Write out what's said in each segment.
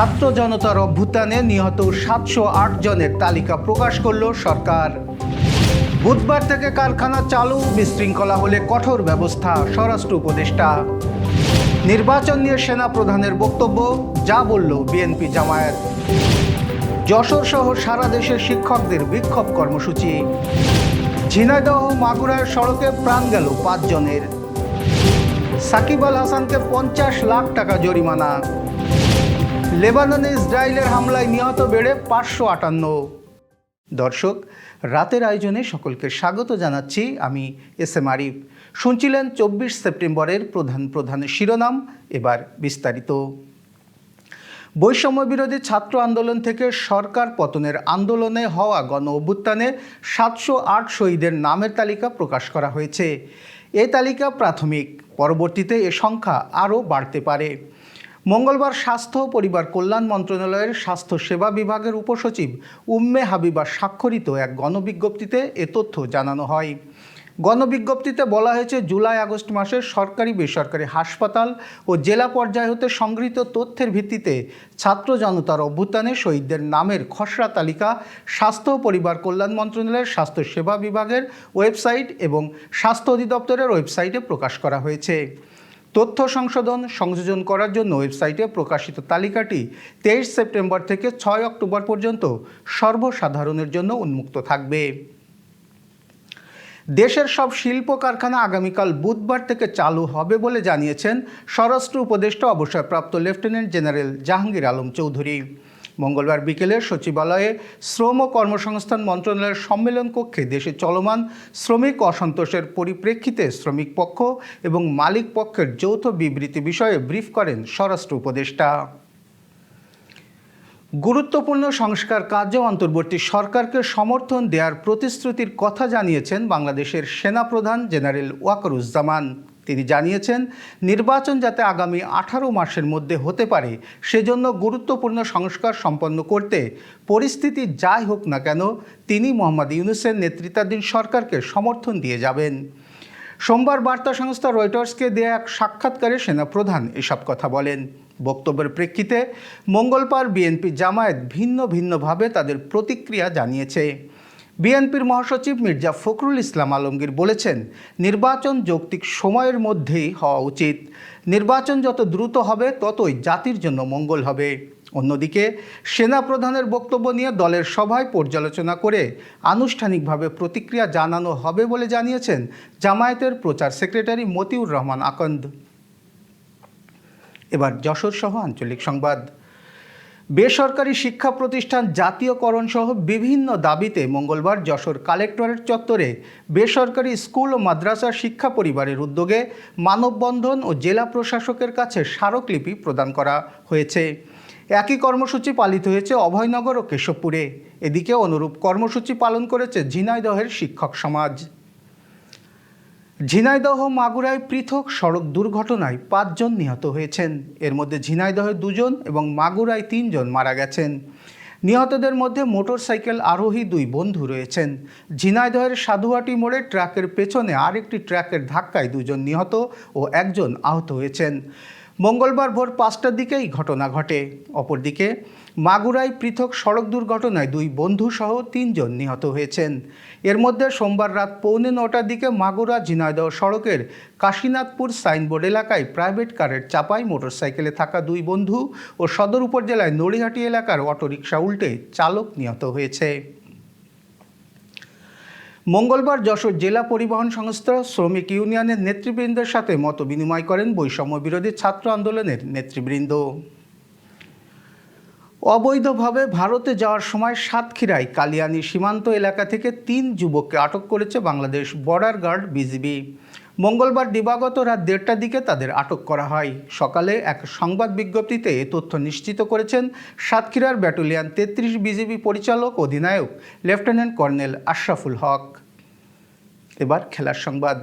ছাত্র জনতার অভ্যুত্থানে নিহত সাতশো আট জনের তালিকা প্রকাশ করল সরকার। বুধবার থেকে কারখানা চালু, বিশৃঙ্খলা হলে কঠোর ব্যবস্থা, স্বরাষ্ট্র উপদেষ্টা। নির্বাচন নিয়ে সেনা প্রধানের বক্তব্য, যা বলল বিএনপি জামায়াত। যশোর সহ সারা দেশের শিক্ষকদের বিক্ষোভ কর্মসূচি। ঝিনাইদহ মাগুরার সড়কে প্রাণ গেল পাঁচজনের। সাকিব আল হাসানকে পঞ্চাশ লাখ টাকা জরিমানা। লেবাননে ইসরায়েলের হামলায় নিহত বেড়ে পাঁচশো আটান্ন। দর্শক, রাতের আয়োজনে সকলকে স্বাগত জানাচ্ছি আমি এস এম আরিফ। শুনছিলেন চব্বিশ সেপ্টেম্বরের প্রধান প্রধান শিরোনাম, এবার বিস্তারিত। বৈষম্য বিরোধী ছাত্র আন্দোলন থেকে সরকার পতনের আন্দোলনে হওয়া গণ অভ্যুত্থানে সাতশো আট শহীদের নামের তালিকা প্রকাশ করা হয়েছে। এ তালিকা প্রাথমিক, পরবর্তীতে এ সংখ্যা আরও বাড়তে পারে। মঙ্গলবার স্বাস্থ্য পরিবার কল্যাণ মন্ত্রণালয়ের স্বাস্থ্য সেবা বিভাগের উপসচিব উম্মে হাবিবা স্বাক্ষরিত এক গণবিজ্ঞপ্তিতে এ তথ্য জানানো হয়। গণবিজ্ঞপ্তিতে বলা হয়েছে, জুলাই আগস্ট মাসে সরকারি, বেসরকারি হাসপাতাল ও জেলা পর্যায় হতে সংগৃহীত তথ্যের ভিত্তিতে ছাত্র জনতার অভ্যুত্থানে শহীদদের নামের খসড়া তালিকা স্বাস্থ্য পরিবার কল্যাণ মন্ত্রণালয়ের স্বাস্থ্য সেবা বিভাগের ওয়েবসাইট এবং স্বাস্থ্য অধিদপ্তরের ওয়েবসাইটে প্রকাশ করা হয়েছে। তথ্য সংশোধন সংযোজন করার জন্য ওয়েবসাইটে প্রকাশিত তালিকাটি তেইশ সেপ্টেম্বর থেকে ছয় অক্টোবর পর্যন্ত সর্বসাধারণের জন্য উন্মুক্ত থাকবে। দেশের সব শিল্প কারখানা আগামীকাল বুধবার থেকে চালু হবে বলে জানিয়েছেন স্বরাষ্ট্র উপদেষ্টা অবসরপ্রাপ্ত লেফটেন্যান্ট জেনারেল জাহাঙ্গীর আলম চৌধুরী। মঙ্গলবার বিকেলে সচিবালয়ে শ্রম ও কর্মসংস্থান মন্ত্রণালয়ের সম্মেলন কক্ষে দেশে চলমান শ্রমিক অসন্তোষের পরিপ্রেক্ষিতে শ্রমিক পক্ষ এবং মালিক পক্ষের যৌথ বিবৃতি বিষয়ে ব্রিফ করেন স্বরাষ্ট্র উপদেষ্টা। গুরুত্বপূর্ণ সংস্কার কার্য অন্তর্বর্তী সরকারকে সমর্থন দেওয়ার প্রতিশ্রুতির কথা জানিয়েছেন বাংলাদেশের সেনাপ্রধান জেনারেল ওয়াকারুজ্জামান। তিনি জানিয়েছেন, নির্বাচন যাতে আগামী আঠারো মাসের মধ্যে হতে পারে, সেজন্য গুরুত্বপূর্ণ সংস্কার সম্পন্ন করতে, পরিস্থিতি যাই হোক না কেন, তিনি মোহাম্মদ ইউনুসের নেতৃত্বাধীন সরকারকে সমর্থন দিয়ে যাবেন। সোমবার বার্তা সংস্থা রয়টার্সকে দেয়া এক সাক্ষাৎকারে সেনাপ্রধান এসব কথা বলেন। বক্তব্যের প্রেক্ষিতে মঙ্গলবার বিএনপি জামায়াত ভিন্ন ভিন্নভাবে তাদের প্রতিক্রিয়া জানিয়েছে। বিএনপির মহাসচিব মির্জা ফখরুল ইসলাম আলমগীর বলেছেন, নির্বাচন যৌক্তিক সময়ের মধ্যেই হওয়া উচিত। নির্বাচন যত দ্রুত হবে, ততই জাতির জন্য মঙ্গল হবে। অন্যদিকে সেনা প্রধানের বক্তব্য নিয়ে দলের সভায় পর্যালোচনা করে আনুষ্ঠানিকভাবে প্রতিক্রিয়া জানানো হবে বলে জানিয়েছেন জামায়াতের প্রচার সেক্রেটারি মতিউর রহমান আকন্দ। এবার যশোর সহ আঞ্চলিক সংবাদ। বেসরকারি শিক্ষা প্রতিষ্ঠান জাতীয়করণ সহ বিভিন্ন দাবিতে মঙ্গলবার যশোর কালেক্টরেট চত্বরে বেসরকারি স্কুল ও মাদ্রাসা শিক্ষা পরিবারের উদ্যোগে মানববন্ধন ও জেলা প্রশাসকের কাছে স্মারকলিপি প্রদান করা হয়েছে। একই কর্মসূচি পালিত হয়েছে অভয়নগর ও কেশবপুরে। এদিকে অনুরূপ কর্মসূচি পালন করেছে ঝিনাইদহের শিক্ষক সমাজ। ঝিনাইদহ মাগুরায় পৃথক সড়ক দুর্ঘটনায় পাঁচজন নিহত হয়েছেন। এর মধ্যে ঝিনাইদহে দুজন এবং মাগুরায় তিনজন মারা গেছেন। নিহতদের মধ্যে মোটরসাইকেল আরোহী দুই বন্ধু রয়েছেন। ঝিনাইদহের সাধুয়াটি মোড়ে ট্রাকের পেছনে আরেকটি ট্রাকের ধাক্কায় দুজন নিহত ও একজন আহত হয়েছেন। মঙ্গলবার ভোর পাঁচটার দিকে এই ঘটনা ঘটে। অপরদিকে মাগুরায় পৃথক সড়ক দুর্ঘটনায় দুই বন্ধুসহ তিনজন নিহত হয়েছেন। এর মধ্যে সোমবার রাত পৌনে নটার দিকে মাগুরা ঝিনাইদহ সড়কের কাশীনাথপুর সাইনবোর্ড এলাকায় প্রাইভেট কারের চাপায় মোটরসাইকেলে থাকা দুই বন্ধু ও সদর উপজেলায় নড়িহাটি এলাকার অটোরিকশা উল্টে চালক নিহত হয়েছে। মঙ্গলবার যশোর জেলা পরিবহন সংস্থা শ্রমিক ইউনিয়নের নেতৃবৃন্দের সাথে মত বিনিময় করেন বৈষম্য বিরোধী ছাত্র আন্দোলনের নেতৃবৃন্দ। অবৈধভাবে ভারতে যাওয়ার সময় সাতক্ষীরায় কালিয়ানি সীমান্ত এলাকা থেকে তিন যুবককে আটক করেছে বাংলাদেশ বর্ডার গার্ড বিজিবি। মঙ্গলবার দিবাগত রাত দেড়টার দিকে তাদের আটক করা হয়। সকালে এক সংবাদ বিজ্ঞপ্তিতে এ তথ্য নিশ্চিত করেছেন সাতক্ষীরার ব্যাটালিয়ান তেত্রিশ বিজিবি পরিচালক, অধিনায়ক লেফটেন্যান্ট কর্নেল আশরাফুল হক। এবার খেলার সংবাদ।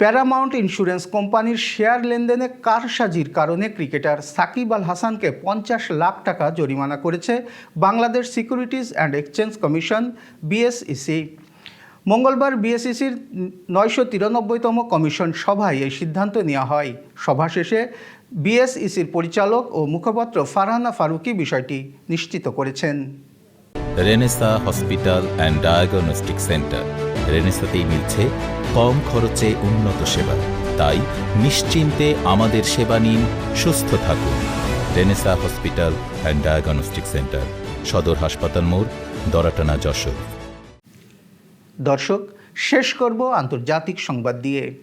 প্যারামাউন্ট ইন্স্যুরেন্স কোম্পানির শেয়ার লেনদেনে কারসাজির কারণে ক্রিকেটার সাকিব আল হাসানকে পঞ্চাশ লাখ টাকা জরিমানা করেছে Bangladesh securities and exchange commission, BSEC. মঙ্গলবার বিএসইসির নয়শো তিরানব্বইতম কমিশন সভায় এই সিদ্ধান্ত নেওয়া হয়। সভা শেষে বিএসইসির পরিচালক ও মুখপাত্র ফারহানা ফারুকি বিষয়টি নিশ্চিত করেছেন। Renaissance hospital and diagnostic centre. রেনেসাতেই মিলছে কম খরচে উন্নত সেবা। তাই নিশ্চিন্তে আমাদের সেবা নিন, সুস্থ থাকুন। Renaissance hospital and diagnostic centre, সদর হাসপাতাল মোড়, দরাটানা যশোর। দর্শক, শেষ করব আন্তর্জাতিক সংবাদ দিয়ে।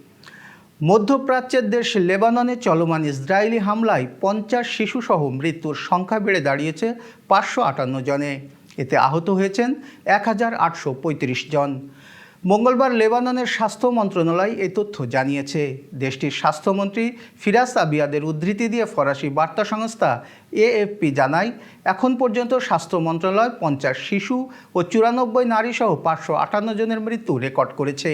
মধ্যপ্রাচ্যের দেশ লেবাননে চলমান ইসরায়েলি হামলায় পঞ্চাশ শিশুসহ মৃত্যুর সংখ্যা বেড়ে দাঁড়িয়েছে পাঁচশো আটান্ন জনে। এতে আহত হয়েছেন এক হাজার আটশো পঁয়ত্রিশ জন। মঙ্গলবার লেবাননের স্বাস্থ্য মন্ত্রণালয় এই তথ্য জানিয়েছে। দেশটির স্বাস্থ্যমন্ত্রী ফিরাজ আবিয়াদের উদ্ধৃতি দিয়ে ফরাসি বার্তা সংস্থা এএফপি জানায়, এখন পর্যন্ত স্বাস্থ্য মন্ত্রণালয় পঞ্চাশ শিশু ও চুরানব্বই নারী সহ পাঁচশো আটান্ন জনের মৃত্যু রেকর্ড করেছে।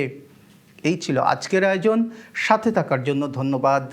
এই ছিল আজকের আয়োজন। সাথে থাকার জন্য ধন্যবাদ।